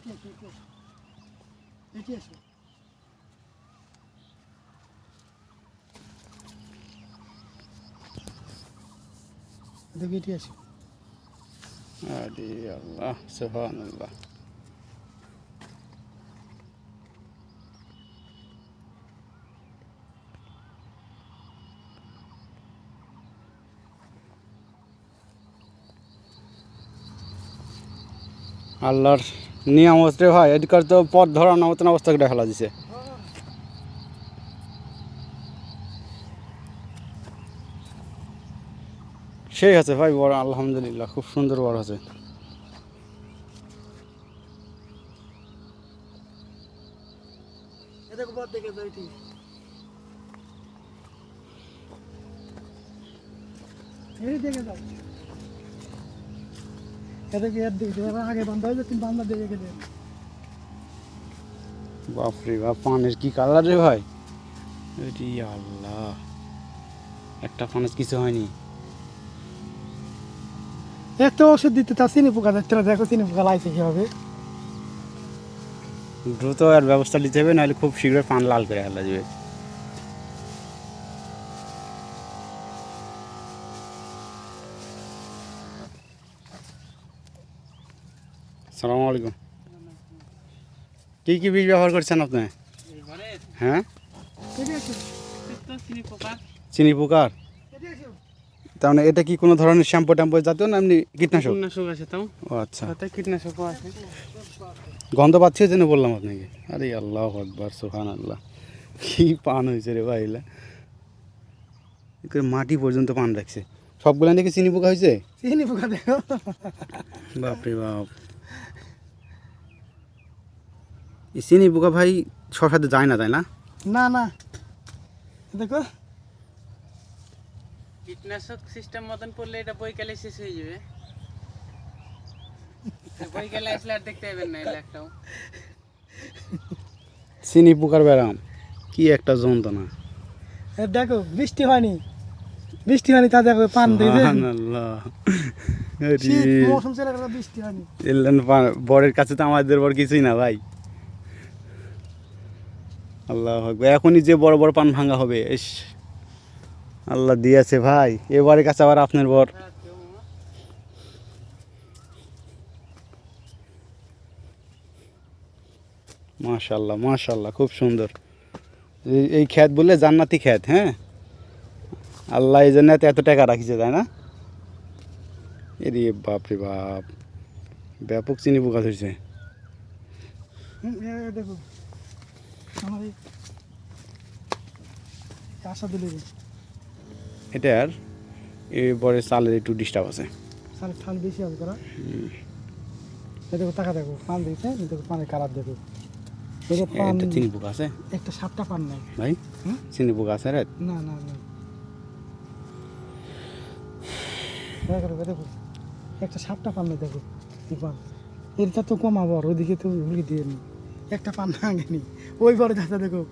এটি আছে এটি আছে এটি আছে দেখি এটি আছে আরে আল্লাহ সুহান আল্লাহ আল্লাহর নিয়ামত রে ভাই এদিকার তো পথ ধরার মতন অবস্থা করে ফেলা দিছে। সেই আছে ভাই, বড় আলহামদুলিল্লাহ, খুব সুন্দর বড় আছে দেখে যাও। এদিকে এর দিকে আগে বান্ধা হয়ে তুমি বান্ধা দিয়ে দেন বাপরে বাপ পানের কি কালার রে ভাই? এটি আল্লাহ একটা পানের কিছু হয়নি। এত ওষুধ দিতে তা চিনি পোকা যাচ্ছে না দেখো চিনি পোকা লাইছে কীভাবে। দ্রুত আর ব্যবস্থা নিতে হবে নাহলে খুব শীঘ্রই পান লাল করে ফেলা যাবে সালামু আলাইকুম। কি কি বীজ ব্যবহার করছেন আপনি? হ্যাঁ? চিনি পোকার। তার মানে এটা কি কোনো ধরনের শ্যাম্পু ট্যাম্পু জাতীয় না এমনি কীটনাশক? কীটনাশক আছে তাও ও আচ্ছা। সাথে কীটনাশকও আছে। গন্ধ পাচ্ছি জন্য বললাম আপনাকে। আরে আল্লাহ আকবার সোহান আল্লাহ কি পান হয়েছে রে ভাই এলা মাটি পর্যন্ত পান রাখছে। সবগুলো নাকি চিনি পোকা হয়েছে? চিনি পোকা দেখো। বাপরে বাপ। এই চিনি পোকা ভাই শশাতে যায় না তাই না? না না। দেখো। কীটনাশক সিস্টেম মতন পড়লে এটা বইকালে শেষ হয়ে যাবে। বইকালে আসলে আর দেখতে পাবেন না এগুলো একটাও চিনি পোকার ব্যারাম কি একটা যন্ত্রণা। দেখো বৃষ্টি হয়নি। বৃষ্টি হয়নি তা দেখো পান সুবহানাল্লাহ। মৌসুম চলে বৃষ্টি হয়নি। বরের কাছে তো আমাদের বর কিছুই না ভাই। আল্লাহ এখনই যে বড় বড় পান ভাঙা হবে এস আল্লাহ দিয়েছে ভাই। এবারের কাছে আবার আপনার বর। মাশাল্লাহ মাশাল্লাহ খুব সুন্দর। এই- খ্যাত বললে জান্নাতি খ্যাত হ্যাঁ? আল্লাহ এই জন্য এত টাকা রাখিছে, তাই না? এরে বাপ রে বাপ। ব্যাপক চিনি পোকা ধরছে। দেখো। আশা দিলে এটার এরপরে চালের একটু ডিস্টার্ব আছে। সালে ঠাল বেশি হবে করা দেখো টাকা দেখো পান দিয়েছে দেখো পানের কালার দেখো। একটা চিনি পোকা আছে? একটা সাতটা পান নাই। ভাই? চিনি পোকা আছে রে? না না না। দেখো একটা সাতটা পান নেই দেখো এই পান। এটা তো কমাবো আর ওদিকে তো ভুলি দিয়ে নি। একটা পান ভাঙেনি। ওই বড় দাদা দেখো